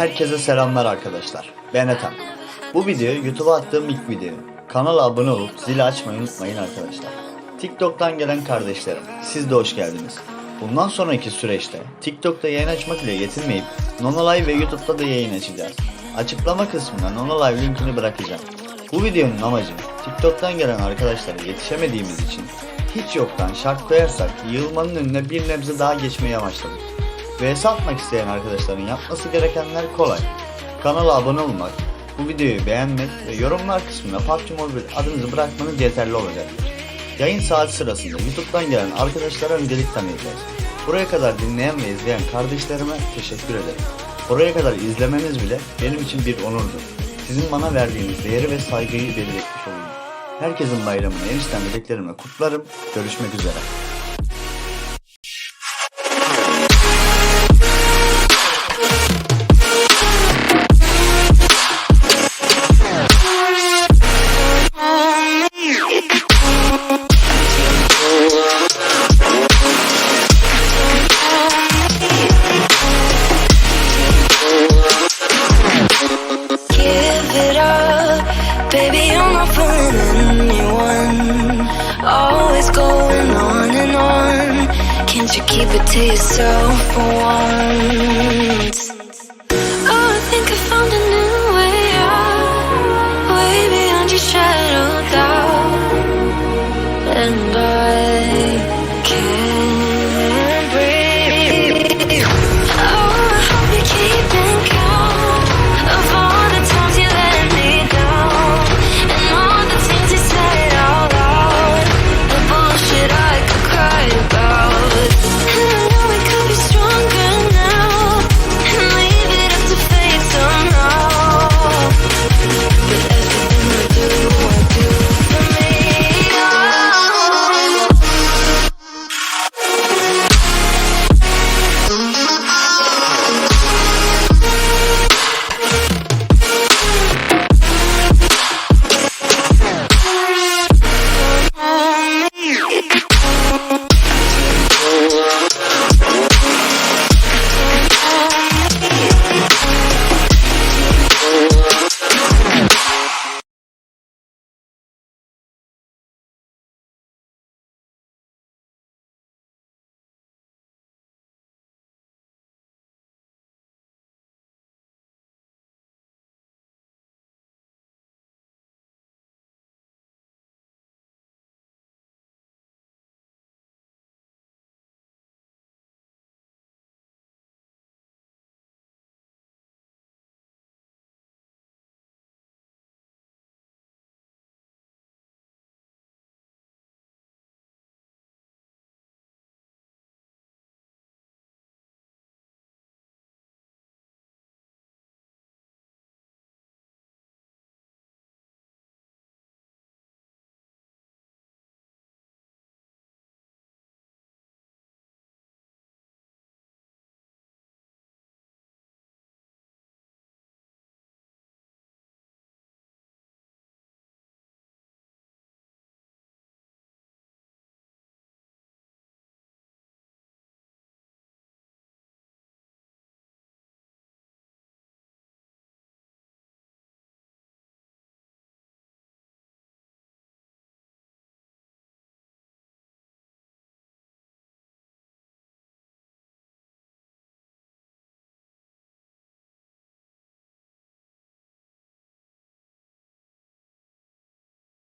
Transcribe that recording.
herkese selamlar arkadaşlar. Ben Ethem. Bu video YouTube'a attığım ilk video. Kanala abone olup zili açmayı unutmayın arkadaşlar. TikTok'tan gelen kardeşlerim, siz de hoş geldiniz. Bundan sonraki süreçte TikTok'ta yayın açmak ile yetinmeyip Nonolive ve YouTube'da da yayın açacağız. Açıklama kısmına Nonolive linkini bırakacağım. Bu videonun amacı TikTok'tan gelen arkadaşlara yetişemediğimiz için hiç yoktan şart koyarsak yığılmanın önüne bir nebze daha geçmeyi amaçladık. VS atmak isteyen arkadaşların yapması gerekenler kolay. Kanala abone olmak, bu videoyu beğenmek ve yorumlar kısmına PUBG Mobile adınızı bırakmanız yeterli olacaktır. Yayın saat sırasında YouTube'dan gelen arkadaşlara öncelik tanıyacağız. Buraya kadar dinleyen ve izleyen kardeşlerime teşekkür ederim. Buraya kadar izlemeniz bile benim için bir onurdur. Sizin bana verdiğiniz değeri ve saygıyı belirtmiş olayım. Herkesin bayramını enişten dileklerimle kutlarım. Görüşmek üzere. Baby, you're not fooling anyone. Always going on and on. Can't you keep it to yourself for once?